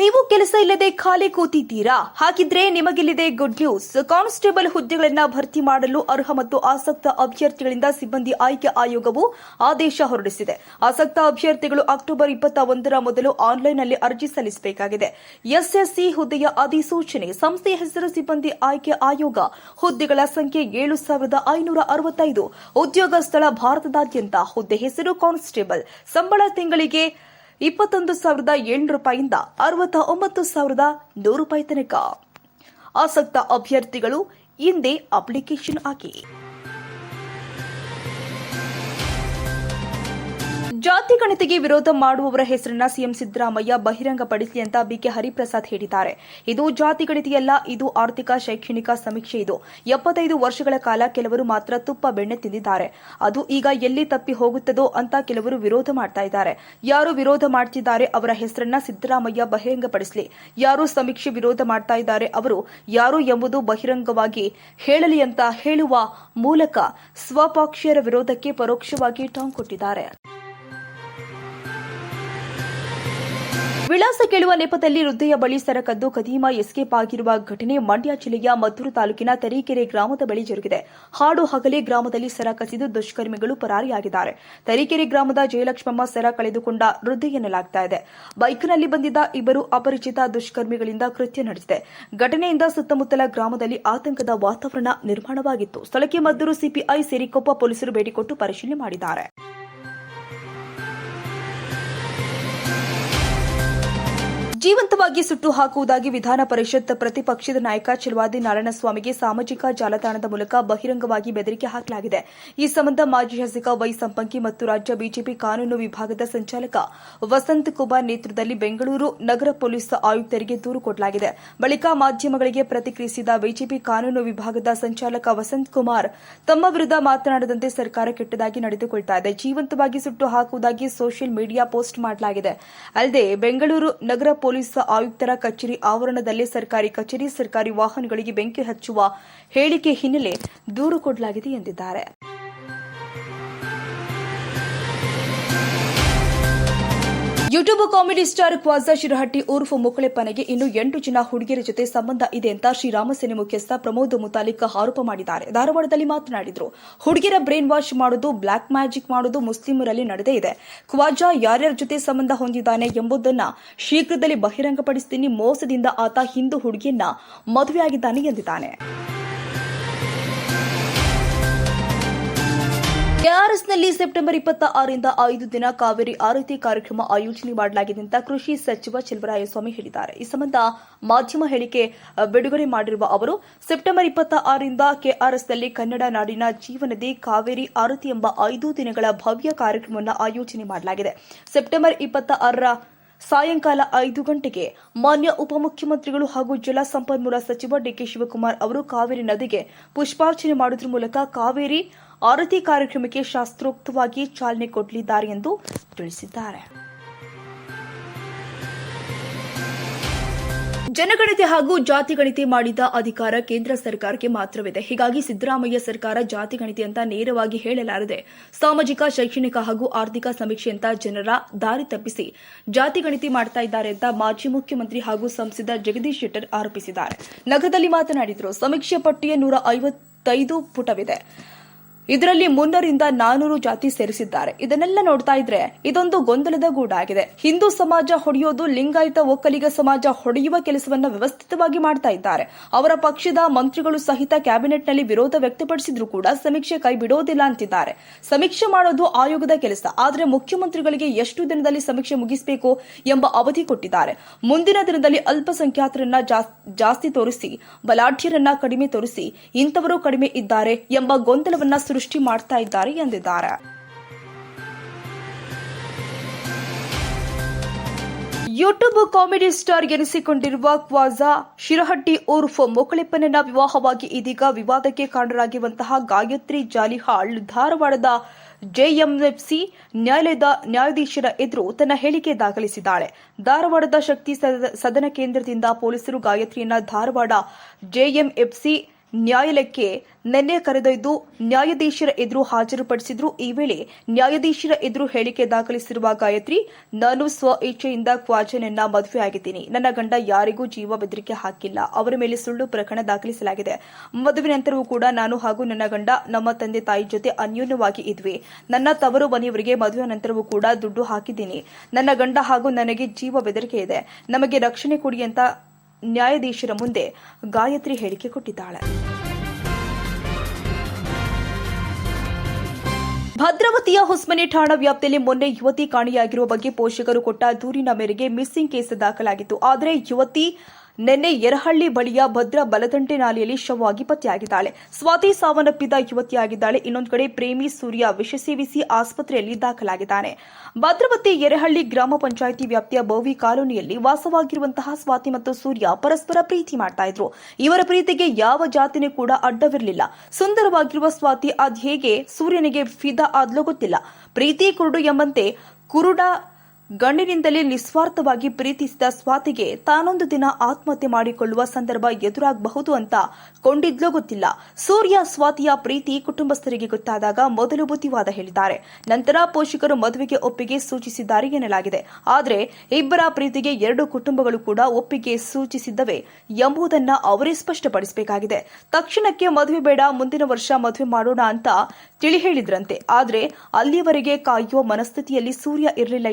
ನೀವು ಕೆಲಸ ಇಲ್ಲದೆ ಖಾಲಿ ಕೂತಿದ್ದೀರಾ? ಹಾಗಿದ್ರೆ ನಿಮಗಿಲ್ಲಿದೆ ಗುಡ್ ನ್ಯೂಸ್ ಕಾನ್ಸ್ಟೇಬಲ್ ಹುದ್ದೆಗಳನ್ನ ಭರ್ತಿ ಮಾಡಲು ಅರ್ಹ ಮತ್ತು ಆಸಕ್ತ ಅಭ್ಯರ್ಥಿಗಳಿಂದ ಸಿಬ್ಬಂದಿ ಆಯ್ಕೆ ಆಯೋಗವು ಆದೇಶ ಹೊರಡಿಸಿದೆ. ಆಸಕ್ತ ಅಭ್ಯರ್ಥಿಗಳು ಅಕ್ಟೋಬರ್ ಇಪ್ಪತ್ತ ಒಂದರ ಮೊದಲು ಆನ್ಲೈನ್ನಲ್ಲಿ ಅರ್ಜಿ ಸಲ್ಲಿಸಬೇಕಾಗಿದೆ. ಎಸ್ಎಸ್ಸಿ ಹುದ್ದೆಯ ಅಧಿಸೂಚನೆ, ಸಂಸ್ಥೆಯ ಹೆಸರು ಸಿಬ್ಬಂದಿ ಆಯ್ಕೆ ಆಯೋಗ, ಹುದ್ದೆಗಳ ಸಂಖ್ಯೆ ಏಳು ಸಾವಿರದ ಐನೂರ ಅರವತ್ತೈದು. ಉದ್ಯೋಗ ಸ್ಥಳ ಭಾರತದಾದ್ಯಂತ, ಹುದ್ದೆ ಹೆಸರು ಕಾನ್ಸ್ಟೇಬಲ್. ಸಂಬಳ ತಿಂಗಳಿಗೆ ಇಪ್ಪತ್ತೊಂದು ಸಾವಿರದ ಎಂಟು ರೂಪಾಯಿಯಿಂದ ಅರವತ್ತ ಒಂಬತ್ತು ಸಾವಿರದ ನೂರು ರೂಪಾಯಿ ತನಕ. ಆಸಕ್ತ ಅಭ್ಯರ್ಥಿಗಳು ಹಿಂದೆ ಅಪ್ಲಿಕೇಶನ್ ಹಾಕಿ ಜಾತಿ ಗಣತಿಗೆ ವಿರೋಧ ಮಾಡುವವರ ಹೆಸರನ್ನ ಸಿಎಂ ಸಿದ್ದರಾಮಯ್ಯ ಬಹಿರಂಗಪಡಿಸಲಿ ಅಂತ ಬಿಕೆ ಹರಿಪ್ರಸಾದ್ ಹೇಳಿದ್ದಾರೆ. ಇದು ಜಾತಿ ಗಣತಿಯಲ್ಲ, ಇದು ಆರ್ಥಿಕ ಶೈಕ್ಷಣಿಕ ಸಮೀಕ್ಷೆ ಇದು. ಎಪ್ಪತ್ತೈದು ವರ್ಷಗಳ ಕಾಲ ಕೆಲವರು ಮಾತ್ರ ತುಪ್ಪ ಬೆಣ್ಣೆ ತಿಂದಿದ್ದಾರೆ. ಅದು ಈಗ ಎಲ್ಲಿ ತಪ್ಪಿ ಹೋಗುತ್ತದೋ ಅಂತ ಕೆಲವರು ವಿರೋಧ ಮಾಡ್ತಾ ಇದ್ದಾರೆ. ಯಾರು ವಿರೋಧ ಮಾಡ್ತಿದ್ದಾರೆ ಅವರ ಹೆಸರನ್ನ ಸಿದ್ದರಾಮಯ್ಯ ಬಹಿರಂಗಪಡಿಸಲಿ. ಯಾರು ಸಮೀಕ್ಷೆ ವಿರೋಧ ಮಾಡ್ತಾ ಇದ್ದಾರೆ ಅವರು, ಯಾರು ಎಂಬುದು ಬಹಿರಂಗವಾಗಿ ಹೇಳಲಿ ಅಂತ ಹೇಳುವ ಮೂಲಕ ಸ್ವಪಕ್ಷೀಯರ ವಿರೋಧಕ್ಕೆ ಪರೋಕ್ಷವಾಗಿ ಟಾಂಗ್ ಕೊಟ್ಟಿದ್ದಾರೆ. ವಿಳಾಸ ಕೇಳುವ ನೆಪದಲ್ಲಿ ಹೃದಯ ಬಳಿ ಸರಕದ್ದು ಕದೀಮ ಎಸ್ಕೇಪ್ ಆಗಿರುವ ಘಟನೆ ಮಂಡ್ಯ ಜಿಲ್ಲೆಯ ಮದ್ದೂರು ತಾಲೂಕಿನ ತರೀಕೆರೆ ಗ್ರಾಮದ ಬಳಿ ಜರುಗಿದೆ. ಹಾಡು ಹಗಲೇ ಗ್ರಾಮದಲ್ಲಿ ಸರ ಕಸಿದು ದುಷ್ಕರ್ಮಿಗಳು ಪರಾರಿಯಾಗಿದ್ದಾರೆ. ತರೀಕೆರೆ ಗ್ರಾಮದ ಜಯಲಕ್ಷ್ಮಮ್ಮ ಸರ ಕಳೆದುಕೊಂಡ ವೃದ್ಧೆ ಇದೆ. ಬೈಕ್ನಲ್ಲಿ ಬಂದಿದ್ದ ಇಬ್ಬರು ಅಪರಿಚಿತ ದುಷ್ಕರ್ಮಿಗಳಿಂದ ಕೃತ್ಯ ನಡೆಸಿದೆ ಘಟನೆಯಿಂದ ಸುತ್ತಮುತ್ತಲ ಗ್ರಾಮದಲ್ಲಿ ಆತಂಕದ ವಾತಾವರಣ ನಿರ್ಮಾಣವಾಗಿತ್ತು. ಸ್ಥಳಕ್ಕೆ ಮದ್ದೂರು ಸಿಪಿಐ ಸಿರಿಕೊಪ್ಪ ಪೊಲೀಸರು ಭೇಟಿ ಕೊಟ್ಟು ಪರಿಶೀಲನೆ ಮಾಡಿದ್ದಾರೆ. ಜೀವಂತವಾಗಿ ಸುಟ್ಟು ಹಾಕುವುದಾಗಿ ವಿಧಾನ ಪರಿಷತ್ ಪ್ರತಿಪಕ್ಷದ ನಾಯಕ ಚಲವಾದಿ ನಾರಾಯಣಸ್ವಾಮಿಗೆ ಸಾಮಾಜಿಕ ಜಾಲತಾಣದ ಮೂಲಕ ಬಹಿರಂಗವಾಗಿ ಬೆದರಿಕೆ ಹಾಕಲಾಗಿದೆ. ಈ ಸಂಬಂಧ ಮಾಜಿ ಶಾಸಕ ವೈ ಸಂಪಂಕಿ ಮತ್ತು ರಾಜ್ಯ ಬಿಜೆಪಿ ಕಾನೂನು ವಿಭಾಗದ ಸಂಚಾಲಕ ವಸಂತ್ ಕುಮಾರ್ ನೇತೃತ್ವದಲ್ಲಿ ಬೆಂಗಳೂರು ನಗರ ಪೊಲೀಸ್ ಆಯುಕ್ತರಿಗೆ ದೂರು ಕೊಡಲಾಗಿದೆ. ಬಳಿಕ ಮಾಧ್ಯಮಗಳಿಗೆ ಪ್ರತಿಕ್ರಿಯಿಸಿದ ಬಿಜೆಪಿ ಕಾನೂನು ವಿಭಾಗದ ಸಂಚಾಲಕ ವಸಂತ್ ಕುಮಾರ್, ತಮ್ಮ ವಿರುದ್ಧ ಮಾತನಾಡದಂತೆ ಸರ್ಕಾರ ಕೆಟ್ಟದಾಗಿ ನಡೆದುಕೊಳ್ತಾ ಇದೆ. ಜೀವಂತವಾಗಿ ಸುಟ್ಟು ಹಾಕುವುದಾಗಿ ಸೋಷಿಯಲ್ ಮೀಡಿಯಾ ಪೋಸ್ಟ್ ಮಾಡಲಾಗಿದೆ. ಅಲ್ಲದೆ ಬೆಂಗಳೂರು ನಗರ ಪೊಲೀಸ್ ಆಯುಕ್ತರ ಕಚೇರಿ ಆವರಣದಲ್ಲಿ ಸರ್ಕಾರಿ ಕಚೇರಿ ಸರ್ಕಾರಿ ವಾಹನಗಳಿಗೆ ಬೆಂಕಿ ಹಚ್ಚುವ ಹೇಳಿಕೆ ಹಿನ್ನೆಲೆ ದೂರು ಕೊಡಲಾಗಿದೆ ಎಂದಿದ್ದಾರೆ. YouTube comedy star Khwaja Shirahatti ಉರ್ಫ್ ಮುಕಳೆಪ್ಪನಿಗೆ ಇನ್ನು ಎಂಟು ಜನ ಹುಡುಗಿಯರ ಜೊತೆ ಸಂಬಂಧ ಇದೆ ಅಂತ ಶ್ರೀರಾಮಸೇನೆ ಮುಖ್ಯಸ್ಥ ಪ್ರಮೋದ್ ಮುತಾಲಿಕ್ ಆರೋಪ ಮಾಡಿದ್ದಾರೆ. ಧಾರವಾಡದಲ್ಲಿ ಮಾತನಾಡಿದರು. ಹುಡುಗಿಯರ ಬ್ರೇನ್ ವಾಶ್ ಮಾಡೋದು, ಬ್ಲಾಕ್ ಮ್ಯಾಜಿಕ್ ಮಾಡೋದು ಮುಸ್ಲಿಮರಲ್ಲಿ ನಡೆದೇ ಇದೆ. ಕ್ವಾಜಾ ಯಾರ್ಯಾರ ಜೊತೆ ಸಂಬಂಧ ಹೊಂದಿದ್ದಾನೆ ಎಂಬುದನ್ನ ಶೀಘ್ರದಲ್ಲಿ ಬಹಿರಂಗಪಡಿಸ್ತೀನಿ. ಮೋಸದಿಂದ ಆತ ಹಿಂದೂ ಹುಡುಗಿಯನ್ನ ಮದುವೆಯಾಗಿದ್ದಾನೆ ಎಂದಿದ್ದಾನೆ. ಕೆಆರ್ಎಸ್ನಲ್ಲಿ ಸೆಪ್ಟೆಂಬರ್ ಇಪ್ಪತ್ತ ಆರರಿಂದ ಐದು ದಿನ ಕಾವೇರಿ ಆರತಿ ಕಾರ್ಯಕ್ರಮ ಆಯೋಜನೆ ಮಾಡಲಾಗಿದೆ ಅಂತ ಕೃಷಿ ಸಚಿವ ಚಿಲ್ವರಾಯಸ್ವಾಮಿ ಹೇಳಿದ್ದಾರೆ. ಈ ಸಂಬಂಧ ಮಾಧ್ಯಮ ಹೇಳಿಕೆ ಬಿಡುಗಡೆ ಮಾಡಿರುವ ಅವರು, ಸೆಪ್ಟೆಂಬರ್ ಇಪ್ಪತ್ತ ಆರರಿಂದ ಕೆಆರ್ಎಸ್ನಲ್ಲಿ ಕನ್ನಡ ನಾಡಿನ ಜೀವನದಿ ಕಾವೇರಿ ಆರತಿ ಎಂಬ ಐದು ದಿನಗಳ ಭವ್ಯ ಕಾರ್ಯಕ್ರಮವನ್ನು ಆಯೋಜನೆ ಮಾಡಲಾಗಿದೆ. ಸೆಪ್ಟೆಂಬರ್ ಇಪ್ಪತ್ತ ಆರರ ಸಾಯಂಕಾಲ ಐದು ಗಂಟೆಗೆ ಮಾನ್ಯ ಉಪಮುಖ್ಯಮಂತ್ರಿಗಳು ಹಾಗೂ ಜಲಸಂಪನ್ಮೂಲ ಸಚಿವ ಡಿಕೆ ಶಿವಕುಮಾರ್ ಅವರು ಕಾವೇರಿ ನದಿಗೆ ಪುಷ್ಪಾರ್ಚನೆ ಮಾಡುವುದರ ಮೂಲಕ ಕಾವೇರಿ ಆರತಿ ಕಾರ್ಯಕ್ರಮಕ್ಕೆ ಶಾಸ್ತ್ರೋಕ್ತವಾಗಿ ಚಾಲನೆ ಕೊಡಲಿದ್ದಾರೆ ಎಂದು ತಿಳಿಸಿದ್ದಾರೆ. ಜನಗಣತಿ ಹಾಗೂ ಜಾತಿ ಗಣತಿ ಮಾಡಿದ ಅಧಿಕಾರ ಕೇಂದ್ರ ಸರ್ಕಾರಕ್ಕೆ ಮಾತ್ರವಿದೆ. ಹೀಗಾಗಿ ಸಿದ್ದರಾಮಯ್ಯ ಸರ್ಕಾರ ಜಾತಿ ಗಣತಿ ಅಂತ ನೇರವಾಗಿ ಹೇಳಲಾರದೆ, ಸಾಮಾಜಿಕ, ಶೈಕ್ಷಣಿಕ ಹಾಗೂ ಆರ್ಥಿಕ ಸಮೀಕ್ಷೆಯಂತ ಜನರ ದಾರಿ ತಪ್ಪಿಸಿ ಜಾತಿ ಗಣತಿ ಮಾಡ್ತಾ ಇದ್ದಾರೆ ಅಂತ ಮಾಜಿ ಮುಖ್ಯಮಂತ್ರಿ ಹಾಗೂ ಸಂಸದ ಜಗದೀಶ್ ಶೆಟ್ಟರ್ ಆರೋಪಿಸಿದ್ದಾರೆ. ನಗರದಲ್ಲಿ ಮಾತನಾಡಿದರು, ಸಮೀಕ್ಷೆ ಪಟ್ಟಿಯ ನೂರ ಐವತ್ತೈದು ಪುಟವಿದೆ. ಇದರಲ್ಲಿ ಮುನ್ನೂರಿಂದ ನಾನೂರು ಜಾತಿ ಸೇರಿಸಿದ್ದಾರೆ. ಇದನ್ನೆಲ್ಲ ನೋಡ್ತಾ ಇದ್ರೆ ಇದೊಂದು ಗೊಂದಲದ ಗೂಡಾಗಿದೆ. ಹಿಂದೂ ಸಮಾಜ ಹೊಡೆಯೋದು ಲಿಂಗಾಯತ ಒಕ್ಕಲಿಗ ಸಮಾಜ ಹೊಡೆಯುವ ಕೆಲಸವನ್ನ ವ್ಯವಸ್ಥಿತವಾಗಿ ಮಾಡ್ತಾ ಇದ್ದಾರೆ. ಅವರ ಪಕ್ಷದ ಮಂತ್ರಿಗಳು ಸಹಿತ ಕ್ಯಾಬಿನೆಟ್ನಲ್ಲಿ ವಿರೋಧ ವ್ಯಕ್ತಪಡಿಸಿದ್ರು ಕೂಡ ಸಮೀಕ್ಷೆ ಕೈ ಬಿಡೋದಿಲ್ಲ ಅಂತಿದ್ದಾರೆ. ಸಮೀಕ್ಷೆ ಮಾಡೋದು ಆಯೋಗದ ಕೆಲಸ. ಆದರೆ ಮುಖ್ಯಮಂತ್ರಿಗಳಿಗೆ ಎಷ್ಟು ದಿನದಲ್ಲಿ ಸಮೀಕ್ಷೆ ಮುಗಿಸಬೇಕು ಎಂಬ ಅವಧಿ ಕೊಟ್ಟಿದ್ದಾರೆ. ಮುಂದಿನ ದಿನದಲ್ಲಿ ಅಲ್ಪಸಂಖ್ಯಾತರನ್ನ ಜಾಸ್- ಜಾಸ್ತಿ ತೋರಿಸಿ, ಬಲಾಢ್ಯರನ್ನ ಕಡಿಮೆ ತೋರಿಸಿ, ಇಂಥವರು ಕಡಿಮೆ ಇದ್ದಾರೆ ಎಂಬ ಗೊಂದಲವನ್ನ ಸೃಷ್ಟಿ ಮಾಡ್ತಾ ಇದ್ದಾರೆ ಎಂದಿದ್ದಾರೆ. ಯೂಟ್ಯೂಬ್ ಕಾಮಿಡಿ ಸ್ಟಾರ್ ಎನಿಸಿಕೊಂಡಿರುವ ಕ್ವಾಜಾ, ಶಿರಹಟ್ಟಿ ಉರ್ಫ್ ಮೊಕಳಿಪ್ಪನನ್ನ ವಿವಾಹವಾಗಿ ಇದೀಗ ವಿವಾದಕ್ಕೆ ಕಾರಣರಾಗಿರುವಂತಹ ಗಾಯತ್ರಿ ಜಾಲಿಹಾಳ್ ಧಾರವಾಡದ ಜೆಎಂಎಫ್ಸಿ ನ್ಯಾಯಾಲಯದ ನ್ಯಾಯಾಧೀಶರ ಎದುರು ತನ್ನ ಹೇಳಿಕೆ ದಾಖಲಿಸಿದ್ದಾಳೆ. ಧಾರವಾಡದ ಶಕ್ತಿ ಸದ- ಸದನ ಕೇಂದ್ರದಿಂದ ಪೊಲೀಸರು ಗಾಯತ್ರಿಯನ್ನ ಧಾರವಾಡ ಜೆಎಂಎಫ್ಸಿ ನ್ಯಾಯಾಲಯಕ್ಕೆ ನಿನ್ನೆ ಕರೆದೊಯ್ದು ನ್ಯಾಯಾಧೀಶರ ಎದುರು ಹಾಜರುಪಡಿಸಿದ್ರು. ಈ ವೇಳೆ ನ್ಯಾಯಾಧೀಶರ ಎದುರು ಹೇಳಿಕೆ ದಾಖಲಿಸಿರುವ ಗಾಯತ್ರಿ, ನಾನು ಸ್ವ ಇಚ್ಛೆಯಿಂದ ಕ್ವಾಜನನ್ನ ಮದುವೆಯಾಗಿದ್ದೀನಿ. ನನ್ನ ಗಂಡ ಯಾರಿಗೂ ಜೀವ ಬೆದರಿಕೆ ಹಾಕಿಲ್ಲ. ಅವರ ಮೇಲೆ ಸುಳ್ಳು ಪ್ರಕರಣ ದಾಖಲಿಸಲಾಗಿದೆ. ಮದುವೆ ನಂತರವೂ ಕೂಡ ನಾನು ಹಾಗೂ ನನ್ನ ಗಂಡ, ನಮ್ಮ ತಂದೆ ತಾಯಿ ಜೊತೆ ಅನ್ಯೋನ್ಯವಾಗಿ ಇದ್ವಿ. ನನ್ನ ತವರು ಮನೆಯವರಿಗೆ ಮದುವೆ ನಂತರವೂ ಕೂಡ ದುಡ್ಡು ಹಾಕಿದ್ದೀನಿ. ನನ್ನ ಗಂಡ ಹಾಗೂ ನನಗೆ ಜೀವ ಬೆದರಿಕೆ ಇದೆ. ನಮಗೆ ರಕ್ಷಣೆ ಕೊಡಿ ಅಂತ ನ್ಯಾಯಾಧೀಶರ ಮುಂದೆ ಗಾಯತ್ರಿ ಹೇಳಿಕೆ ಕೊಟ್ಟಿದ್ದಾಳೆ. ಭದ್ರಾವತಿಯ ಹೊಸಮನೆ ಠಾಣಾ ವ್ಯಾಪ್ತಿಯಲ್ಲಿ ಮೊನ್ನೆ ಯುವತಿ ಕಾಣೆಯಾಗಿರುವ ಬಗ್ಗೆ ಪೋಷಕರು ಕೊಟ್ಟ ದೂರಿನ ಮೇರೆಗೆ ಮಿಸ್ಸಿಂಗ್ ಕೇಸ್ ದಾಖಲಾಗಿತ್ತು. ಆದರೆ ಯುವತಿ ನಿನ್ನೆ ಯರಹಳ್ಳಿ ಬಳಿಯ ಭದ್ರಾ ಬಲದಂಡೆ ನಾಲೆಯಲ್ಲಿ ಶವವಾಗಿ ಪತ್ತೆಯಾಗಿದ್ದಾಳೆ. ಸ್ವಾತಿ ಸಾವನ್ನಪ್ಪಿದ ಯುವತಿಯಾಗಿದ್ದಾಳೆ. ಇನ್ನೊಂದು ಕಡೆ ಪ್ರೇಮಿ ಸೂರ್ಯ ವಿಷ ಸೇವಿಸಿ ಆಸ್ಪತ್ರೆಯಲ್ಲಿ ದಾಖಲಾಗಿದ್ದಾನೆ. ಭದ್ರಾವತಿ ಯರಹಳ್ಳಿ ಗ್ರಾಮ ಪಂಚಾಯಿತಿ ವ್ಯಾಪ್ತಿಯ ಬೋವಿ ಕಾಲೋನಿಯಲ್ಲಿ ವಾಸವಾಗಿರುವಂತಹ ಸ್ವಾತಿ ಮತ್ತು ಸೂರ್ಯ ಪರಸ್ಪರ ಪ್ರೀತಿ ಮಾಡ್ತಾ ಇದ್ರು. ಇವರ ಪ್ರೀತಿಗೆ ಯಾವ ಜಾತಿನೂ ಕೂಡ ಅಡ್ಡವಿರಲಿಲ್ಲ. ಸುಂದರವಾಗಿರುವ ಸ್ವಾತಿ ಅದ್ ಹೇಗೆ ಸೂರ್ಯನಿಗೆ ಫಿದಾ ಆದ್ಲೋ ಗೊತ್ತಿಲ್ಲ. ಪ್ರೀತಿ ಕುರುಡು ಎಂಬಂತೆ ಕುರುಡ ಗಂಡಿನಿಂದಲೇ ನಿಸ್ವಾರ್ಥವಾಗಿ ಪ್ರೀತಿಸಿದ ಸ್ವಾತಿಗೆ ತಾನೊಂದು ದಿನ ಆತ್ಮಹತ್ಯೆ ಮಾಡಿಕೊಳ್ಳುವ ಸಂದರ್ಭ ಎದುರಾಗಬಹುದು ಅಂತ ಕೊಂಡಿದ್ಲೋ ಗೊತ್ತಿಲ್ಲ. ಸೂರ್ಯ, ಸ್ವಾತಿಯ ಪ್ರೀತಿ ಕುಟುಂಬಸ್ಥರಿಗೆ ಗೊತ್ತಾದಾಗ ಮೊದಲು ಬುದ್ಧಿವಾದ ಹೇಳಿದ್ದಾರೆ. ನಂತರ ಪೋಷಕರು ಮದುವೆಗೆ ಒಪ್ಪಿಗೆ ಸೂಚಿಸಿದ್ದಾರೆ ಎನ್ನಲಾಗಿದೆ. ಆದರೆ ಇಬ್ಬರ ಪ್ರೀತಿಗೆ ಎರಡು ಕುಟುಂಬಗಳು ಕೂಡ ಒಪ್ಪಿಗೆ ಸೂಚಿಸಿದ್ದವೆ ಎಂಬುದನ್ನ ಅವರೇ ಸ್ಪಷ್ಟಪಡಿಸಬೇಕಾಗಿದೆ. ತಕ್ಷಣಕ್ಕೆ ಮದುವೆ ಬೇಡ, ಮುಂದಿನ ವರ್ಷ ಮದುವೆ ಮಾಡೋಣ ಅಂತ ತಿಳಿ ಹೇಳಿದ್ರಂತೆ. ಆದರೆ ಅಲ್ಲಿಯವರೆಗೆ ಕಾಯುವ ಮನಸ್ಥಿತಿಯಲ್ಲಿ ಸೂರ್ಯ ಇರಲಿಲ್ಲ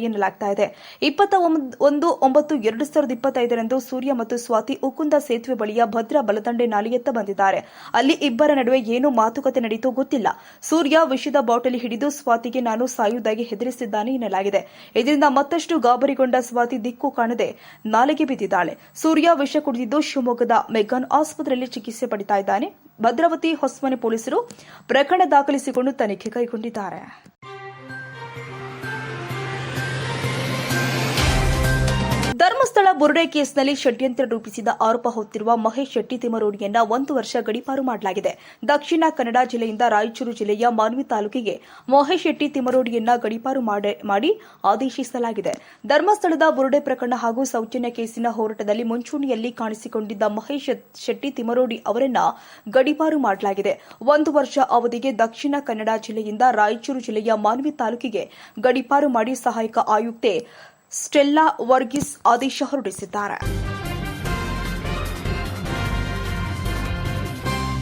ಎನ್ನಲಾಗ್ತಾ ಇದೆ. ಇಪ್ಪತ್ತ ಒಂದು ಒಂಬತ್ತು ಎರಡು ಸಾವಿರದ ಇಪ್ಪತ್ತೈದರಂದು ಸೂರ್ಯ ಮತ್ತು ಸ್ವಾತಿ ಉಕುಂದ ಸೇತುವೆ ಬಳಿಯ ಭದ್ರಾ ಬಲದಂಡೆ ನಾಲಿಯತ್ತ ಬಂದಿದ್ದಾರೆ. ಅಲ್ಲಿ ಇಬ್ಬರ ನಡುವೆ ಏನು ಮಾತುಕತೆ ನಡೆಯಿತು ಗೊತ್ತಿಲ್ಲ. ಸೂರ್ಯ ವಿಷದ ಬಾಟಲಿ ಹಿಡಿದು ಸ್ವಾತಿಗೆ ನಾನು ಸಾಯುವುದಾಗಿ ಹೆದರಿಸಿದ್ದಾನೆ ಎನ್ನಲಾಗಿದೆ. ಇದರಿಂದ ಮತ್ತಷ್ಟು ಗಾಬರಿಗೊಂಡ ಸ್ವಾತಿ ದಿಕ್ಕು ಕಾಣದೆ ನಾಲಿಗೆ ಬಿದ್ದಿದ್ದಾಳೆ. ಸೂರ್ಯ ವಿಷ ಕುಡಿದಿದ್ದು ಶಿವಮೊಗ್ಗದ ಮೆಗ್ಗಾನ್ ಆಸ್ಪತ್ರೆಯಲ್ಲಿ ಚಿಕಿತ್ಸೆ ಪಡಿತಾ ಇದ್ದಾನೆ. ಭದ್ರಾವತಿ ಹೊಸ್ಮನೆ ಪೊಲೀಸರು ಪ್ರಕರಣ ದಾಖಲಿಸಿಕೊಂಡು ತನಿಖೆ ಕೈಗೊಂಡಿದ್ದಾರೆ. ಧರ್ಮಸ್ಥಳ ಬುರುಡೆ ಕೇಸ್ನಲ್ಲಿ ಷಡ್ಯಂತ್ರ ರೂಪಿಸಿದ ಆರೋಪ ಹೊತ್ತಿರುವ ಮಹೇಶ್ ಶೆಟ್ಟಿ ತಿಮರೋಡಿಯನ್ನ ಒಂದು ವರ್ಷ ಗಡಿಪಾರು ಮಾಡಲಾಗಿದೆ. ದಕ್ಷಿಣ ಕನ್ನಡ ಜಿಲ್ಲೆಯಿಂದ ರಾಯಚೂರು ಜಿಲ್ಲೆಯ ಮಾನ್ವಿ ತಾಲೂಕಿಗೆ ಮಹೇಶ್ ಶೆಟ್ಟಿ ತಿಮರೋಡಿಯನ್ನ ಗಡಿಪಾರು ಮಾಡೆ- ಆದೇಶಿಸಲಾಗಿದೆ. ಧರ್ಮಸ್ಥಳದ ಬುರುಡೆ ಪ್ರಕರಣ ಹಾಗೂ ಸೌಜನ್ಯ ಕೇಸಿನ ಹೋರಾಟದಲ್ಲಿ ಮುಂಚೂಣಿಯಲ್ಲಿ ಕಾಣಿಸಿಕೊಂಡಿದ್ದ ಮಹೇಶ್ ಶೆಟ್ಟಿ ತಿಮರೋಡಿ ಅವರನ್ನ ಗಡೀಪಾರು ಮಾಡಲಾಗಿದೆ. ಒಂದು ವರ್ಷ ಅವಧಿಗೆ ದಕ್ಷಿಣ ಕನ್ನಡ ಜಿಲ್ಲೆಯಿಂದ ರಾಯಚೂರು ಜಿಲ್ಲೆಯ ಮಾನ್ವಿ ತಾಲೂಕಿಗೆ ಗಡಿಪಾರು ಮಾಡಿ ಸಹಾಯಕ ಆಯುಕ್ತೆ ಸ್ಟೆಲ್ಲಾ ವರ್ಗೀಸ್ ಆದೇಶ ಹೊರಡಿಸಿದ್ದಾರೆ.